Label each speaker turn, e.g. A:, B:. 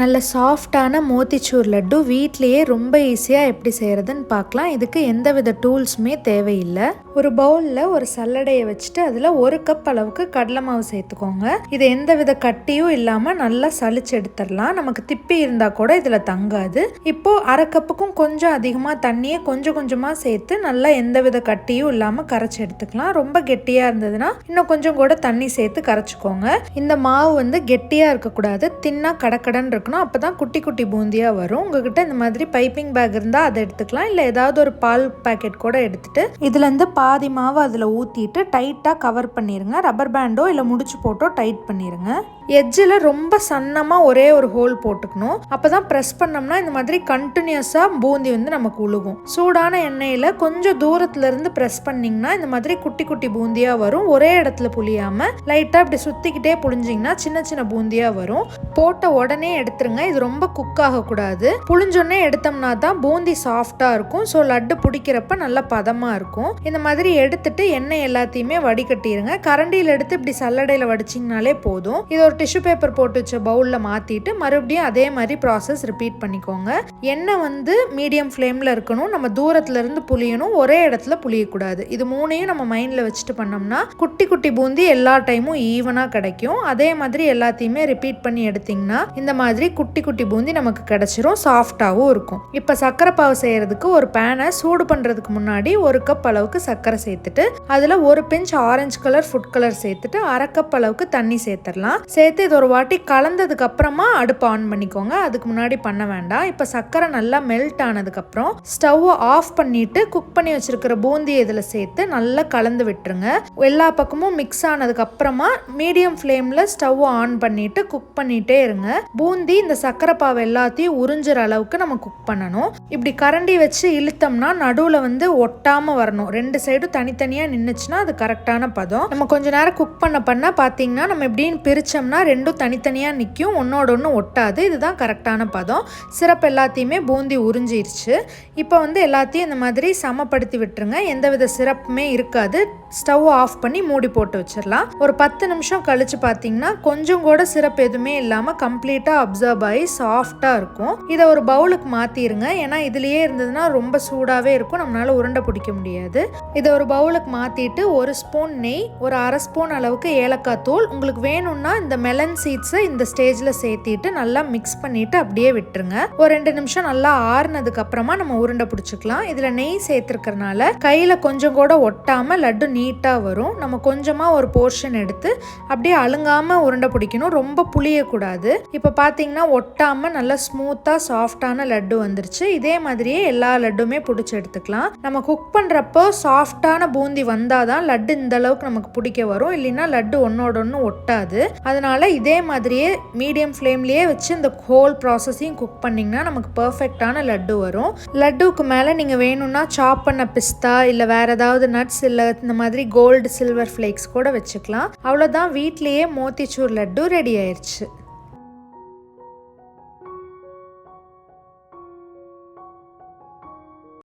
A: நல்ல சாஃப்டான மோத்திச்சூர் லட்டு வீட்லேயே ரொம்ப ஈஸியாக எப்படி செய்கிறதுன்னு பார்க்கலாம். இதுக்கு எந்த வித டூல்ஸுமே தேவையில்லை. ஒரு பவுலில் ஒரு சல்லடையை வச்சுட்டு அதில் ஒரு கப் அளவுக்கு கடலை மாவு சேர்த்துக்கோங்க. இது எந்த வித கட்டியும் இல்லாமல் நல்லா சளிச்சு எடுத்துடலாம். நமக்கு திப்பி இருந்தால் கூட இதில் தங்காது. இப்போது அரை கப்புக்கும் கொஞ்சம் அதிகமாக தண்ணியை கொஞ்சம் கொஞ்சமாக சேர்த்து நல்லா எந்த வித கட்டியும் இல்லாமல் கரைச்சி எடுத்துக்கலாம். ரொம்ப கெட்டியாக இருந்ததுன்னா இன்னும் கொஞ்சம் கூட தண்ணி சேர்த்து கரைச்சிக்கோங்க. இந்த மாவு வந்து கெட்டியாக இருக்கக்கூடாது. தின்னா கடக்கடன் இருக்கணும் அப்போ தான் குட்டி குட்டி பூந்தியாக வரும். உங்ககிட்ட இந்த மாதிரி பைப்பிங் பேக் இருந்தால் அதை எடுத்துக்கலாம். இல்லை ஏதாவது ஒரு பால் பாக்கெட் கூட எடுத்துகிட்டு இதுலேருந்து பாதி மாவு அதில் ஊற்றிட்டு டைட்டாக கவர் பண்ணிடுங்க ரப்பர் பேண்டோ இல்லை முடிச்சு போட்டோ டைட் பண்ணிடுங்க எஜ்ஜில் ரொம்ப சன்னமாக ஒரே ஒரு ஹோல் போட்டுக்கணும். அப்போ தான் ப்ரெஸ் பண்ணோம்னா இந்த மாதிரி கண்டினியூஸாக பூந்தி வந்து நமக்கு உழுகும். சூடான எண்ணெயில் கொஞ்சம் தூரத்துலேருந்து ப்ரெஸ் பண்ணிங்கன்னா இந்த மாதிரி குட்டி குட்டி பூந்தியாக வரும். ஒரே இடத்துல புளியாமல் லைட்டாக இப்படி சுற்றிக்கிட்டே புழிஞ்சிங்கன்னா சின்ன சின்ன பூந்தியாக வரும். போட்ட உடனே எடுத்து எடுத்துருங்க. இது ரொம்ப குக் ஆகக்கூடாது. புளிஞ்சொன்னே எடுத்தோம்னா தான் பூந்தி சாஃப்டாக இருக்கும். ஸோ லட்டு பிடிக்கிறப்ப நல்லா பதமாக இருக்கும். இந்த மாதிரி எடுத்துட்டு எண்ணெய் எல்லாத்தையுமே வடிகட்டிடுங்க கரண்டியில் எடுத்து இப்படி சல்லடையில் வடிச்சிங்கனாலே போதும். இது ஒரு டிஷ்யூ பேப்பர் போட்டு வச்ச பவுலில் மாற்றிட்டு மறுபடியும் அதே மாதிரி ப்ராசஸ் ரிப்பீட் பண்ணிக்கோங்க. எண்ணெய் வந்து மீடியம் ஃப்ளேமில் இருக்கணும். நம்ம தூரத்துலேருந்து புளியணும் ஒரே இடத்துல புளியக்கூடாது இது மூணையும் நம்ம மைண்டில் வச்சுட்டு பண்ணோம்னா குட்டி குட்டி பூந்தி எல்லா டைமும் ஈவனாக கிடைக்கும். அதே மாதிரி எல்லாத்தையுமே ரிப்பீட் பண்ணி எடுத்தீங்கன்னா இந்த மாதிரி குட்டி குட்டி பூந்தி நமக்கு கிடச்சிரும் சாஃப்டாகவும் இருக்கும். இப்போ சர்க்கரை பாவு செய்கிறதுக்கு ஒரு பேனை சூடு பண்ணுறதுக்கு முன்னாடி ஒரு கப் அளவுக்கு சர்க்கரை சேர்த்துட்டு அதில் ஒரு pinch orange colour food colour சேர்த்துட்டு அரை கப் அளவுக்கு தண்ணி சேர்த்துடலாம். சேர்த்து இது ஒரு வாட்டி கலந்ததுக்கு அப்புறமா அடுப்பு ஆன் பண்ணிக்கோங்க. அதுக்கு முன்னாடி பண்ண வேண்டாம். இப்போ சர்க்கரை நல்லா மெல்ட் ஆனதுக்கப்புறம் ஸ்டவ்வை ஆஃப் பண்ணிட்டு குக் பண்ணி வச்சிருக்கிற பூந்தியை இதில் சேர்த்து நல்லா கலந்து விட்டுருங்க. எல்லா பக்கமும் மிக்ஸ் ஆனதுக்கு அப்புறமா மீடியம் ஃப்ளேமில் ஸ்டவ் ஆன் பண்ணிட்டு குக் பண்ணிட்டே இருங்க. பூந்தி இந்த சர்க்கரை பாவை எல்லாத்தையும் உறிஞ்சுற அளவுக்கு நம்ம குக் பண்ணணும். இப்படி கரண்டி வச்சு இழுத்தோம்னா நடுவில் வந்து ஒட்டாமல் வரணும். ரெண்டு சைடும் தனித்தனியாக நின்றுச்சுன்னா அது கரெக்டான பதம். நம்ம கொஞ்ச நேரம் குக் பண்ண பண்ண பார்த்தீங்கன்னா நம்ம எப்படின்னு பிரித்தோம்னா ரெண்டும் தனித்தனியாக நிற்கும் ஒன்னோட ஒன்று ஒட்டாது. இதுதான் கரெக்டான பதம். சிரப் எல்லாத்தையுமே பூந்தி உறிஞ்சிருச்சு. இப்போ வந்து எல்லாத்தையும் இந்த மாதிரி சமப்படுத்தி விட்டுருங்க. எந்தவித சிரப்புமே இருக்காது. ஸ்டவ் ஆஃப் பண்ணி மூடி போட்டு வச்சிடலாம் ஒரு பத்து நிமிஷம் கழிச்சு பார்த்தீங்கன்னா கொஞ்சம் கூட சிரப் எதுவுமே இல்லாமல் கம்ப்ளீட்டாக அப்சர்வ் ஆகி சாஃப்டாக இருக்கும். இதை ஒரு பவுலுக்கு மாற்றிடுங்க ஏன்னா இதுலேயே இருந்ததுன்னா ரொம்ப சூடாகவே இருக்கும். நம்மளால உருண்டை பிடிக்க முடியாது. இதை ஒரு பவுலுக்கு மாற்றிட்டு ஒரு ஸ்பூன் நெய் ஒரு அரை ஸ்பூன் அளவுக்கு ஏலக்காய் தூள். உங்களுக்கு வேணும்னா இந்த மெலன் சீட்ஸை இந்த ஸ்டேஜில் சேர்த்திட்டு நல்லா மிக்ஸ் பண்ணிட்டு அப்படியே விட்டுருங்க. ஒரு ரெண்டு நிமிஷம் நல்லா ஆறுனதுக்கு அப்புறமா நம்ம உருண்டை பிடிச்சிக்கலாம். இதில் நெய் சேர்த்துருக்கறனால கையில் கொஞ்சம் கூட ஒட்டாமல் லட்டு நீட்டாக வரும். நம்ம கொஞ்சமாக ஒரு போர்ஷன் எடுத்து அப்படியே அழுங்காமல் உருண்டை பிடிக்கணும். ரொம்ப புளியக்கூடாது. இப்போ பார்த்தீங்கன்னா ஒட்டாமல் நல்லா ஸ்மூத்தாக சாஃப்டான லட்டு வந்துருச்சு. இதே மாதிரியே எல்லா லட்டுமே பிடிச்சி எடுத்துக்கலாம். நம்ம குக் பண்ணுறப்போ சாஃப்ட் சாஃப்டான பூந்தி வந்தால் தான் லட்டு இந்த அளவுக்கு நமக்கு பிடிக்க வரும். இல்லைன்னா லட்டு ஒன்றோட ஒன்று ஒட்டாது. அதனால் இதே மாதிரியே மீடியம் ஃப்ளேம்லேயே வச்சு இந்த ஹோல் ப்ராசஸையும் குக் பண்ணிங்கன்னா நமக்கு பர்ஃபெக்டான லட்டு வரும். லட்டுவுக்கு மேலே நீங்கள் வேணும்னா சாப் பண்ண பிஸ்தா இல்லை வேறு ஏதாவது நட்ஸ் இல்லை இந்த மாதிரி கோல்டு சில்வர் ஃப்ளேக்ஸ் கூட வச்சுக்கலாம். அவ்வளோதான் வீட்லேயே மோத்திச்சூர் லட்டு ரெடி ஆயிடுச்சு